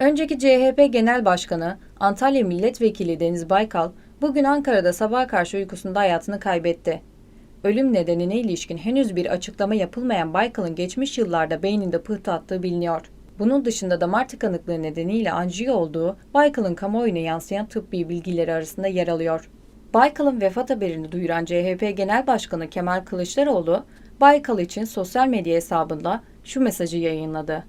Önceki CHP Genel Başkanı Antalya Milletvekili Deniz Baykal bugün Ankara'da sabaha karşı uykusunda hayatını kaybetti. Ölüm nedenine ilişkin henüz bir açıklama yapılmayan Baykal'ın geçmiş yıllarda beyninde pıhtı attığı biliniyor. Bunun dışında damar tıkanıklığı nedeniyle anjiyo olduğu Baykal'ın kamuoyuna yansıyan tıbbi bilgileri arasında yer alıyor. Baykal'ın vefat haberini duyuran CHP Genel Başkanı Kemal Kılıçdaroğlu, Baykal için sosyal medya hesabında şu mesajı yayınladı.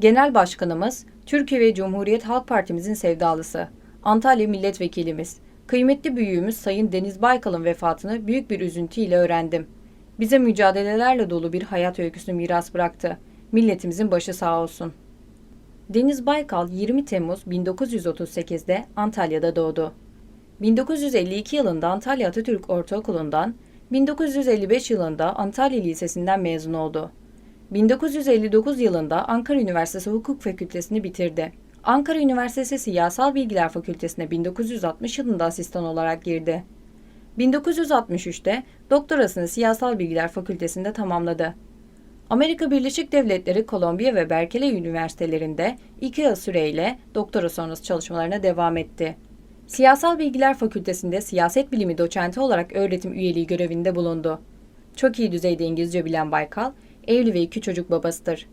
Genel Başkanımız, Türkiye ve Cumhuriyet Halk Partimizin sevdalısı, Antalya Milletvekilimiz, kıymetli büyüğümüz Sayın Deniz Baykal'ın vefatını büyük bir üzüntüyle öğrendim. Bize mücadelelerle dolu bir hayat öyküsü miras bıraktı. Milletimizin başı sağ olsun. Deniz Baykal 20 Temmuz 1938'de Antalya'da doğdu. 1952 yılında Antalya Atatürk Ortaokulu'ndan, 1955 yılında Antalya Lisesi'nden mezun oldu. 1959 yılında Ankara Üniversitesi Hukuk Fakültesini bitirdi. Ankara Üniversitesi Siyasal Bilgiler Fakültesine 1960 yılında asistan olarak girdi. 1963'te doktorasını Siyasal Bilgiler Fakültesinde tamamladı. Amerika Birleşik Devletleri Kolombiya ve Berkeley Üniversitelerinde iki yıl süreyle doktora sonrası çalışmalarına devam etti. Siyasal Bilgiler Fakültesinde siyaset bilimi doçenti olarak öğretim üyeliği görevinde bulundu. Çok iyi düzeyde İngilizce bilen Baykal, evli ve iki çocuk babasıdır.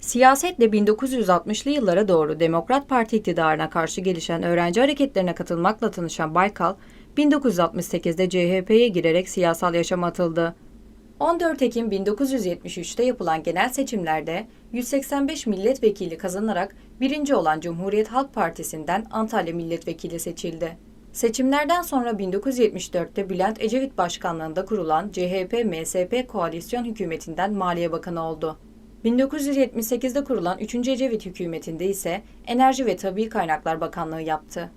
Siyasetle 1960'lı yıllara doğru Demokrat Parti iktidarına karşı gelişen öğrenci hareketlerine katılmakla tanışan Baykal, 1968'de CHP'ye girerek siyasal yaşama atıldı. 14 Ekim 1973'te yapılan genel seçimlerde 185 milletvekili kazanarak birinci olan Cumhuriyet Halk Partisi'nden Antalya milletvekili seçildi. Seçimlerden sonra 1974'te Bülent Ecevit başkanlığında kurulan CHP-MSP koalisyon hükümetinden Maliye Bakanı oldu. 1978'de kurulan 3. Ecevit hükümetinde ise Enerji ve Tabii Kaynaklar Bakanlığı yaptı.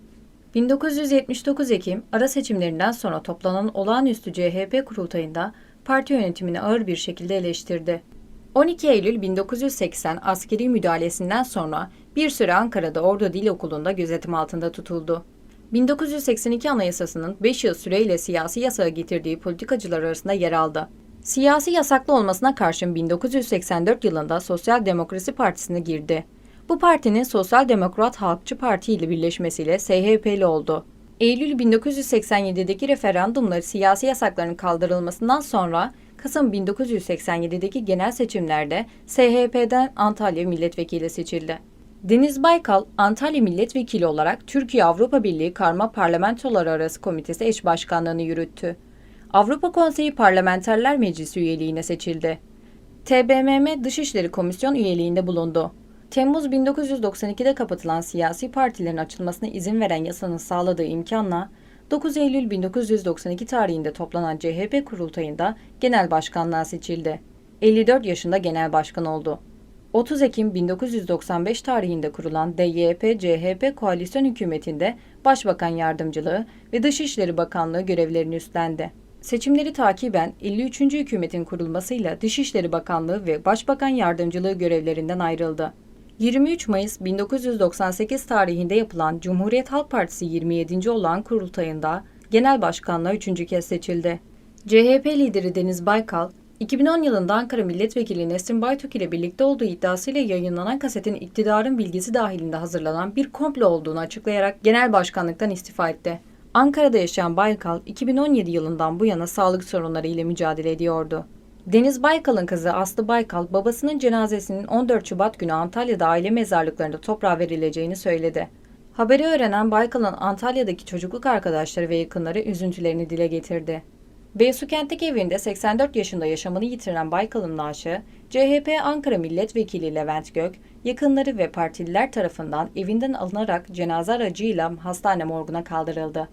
1979 Ekim ara seçimlerinden sonra toplanan olağanüstü CHP kurultayında parti yönetimini ağır bir şekilde eleştirdi. 12 Eylül 1980 askeri müdahalesinden sonra bir süre Ankara'da Ordu Dil Okulu'nda gözetim altında tutuldu. 1982 Anayasası'nın 5 yıl süreyle siyasi yasağı getirdiği politikacılar arasında yer aldı. Siyasi yasaklı olmasına karşın 1984 yılında Sosyal Demokrasi Partisi'ne girdi. Bu partinin Sosyal Demokrat Halkçı Parti ile birleşmesiyle SHP'li oldu. Eylül 1987'deki referandumları siyasi yasakların kaldırılmasından sonra Kasım 1987'deki genel seçimlerde SHP'den Antalya milletvekili seçildi. Deniz Baykal, Antalya milletvekili olarak Türkiye Avrupa Birliği Karma Parlamentoları Arası Komitesi eş başkanlığını yürüttü. Avrupa Konseyi Parlamenterler Meclisi üyeliğine seçildi. TBMM Dışişleri Komisyon üyeliğinde bulundu. Temmuz 1992'de kapatılan siyasi partilerin açılmasına izin veren yasanın sağladığı imkanla 9 Eylül 1992 tarihinde toplanan CHP kurultayında genel başkanlığa seçildi. 54 yaşında genel başkan oldu. 30 Ekim 1995 tarihinde kurulan DYP-CHP koalisyon hükümetinde Başbakan Yardımcılığı ve Dışişleri Bakanlığı görevlerini üstlendi. Seçimleri takiben 53. hükümetin kurulmasıyla Dışişleri Bakanlığı ve Başbakan Yardımcılığı görevlerinden ayrıldı. 23 Mayıs 1998 tarihinde yapılan Cumhuriyet Halk Partisi 27. olan kurultayında genel başkanlığa üçüncü kez seçildi. CHP lideri Deniz Baykal, 2010 yılında Ankara Milletvekili Nesrin Baytok ile birlikte olduğu iddiasıyla yayınlanan kasetin iktidarın bilgisi dahilinde hazırlanan bir komplo olduğunu açıklayarak genel başkanlıktan istifa etti. Ankara'da yaşayan Baykal, 2017 yılından bu yana sağlık sorunları ile mücadele ediyordu. Deniz Baykal'ın kızı Aslı Baykal, babasının cenazesinin 14 Şubat günü Antalya'da aile mezarlıklarında toprağa verileceğini söyledi. Haberi öğrenen Baykal'ın Antalya'daki çocukluk arkadaşları ve yakınları üzüntülerini dile getirdi. Beysukent'teki evinde 84 yaşında yaşamını yitiren Baykal'ın naaşı, CHP Ankara Milletvekili Levent Gök, yakınları ve partililer tarafından evinden alınarak cenaze aracıyla hastane morguna kaldırıldı.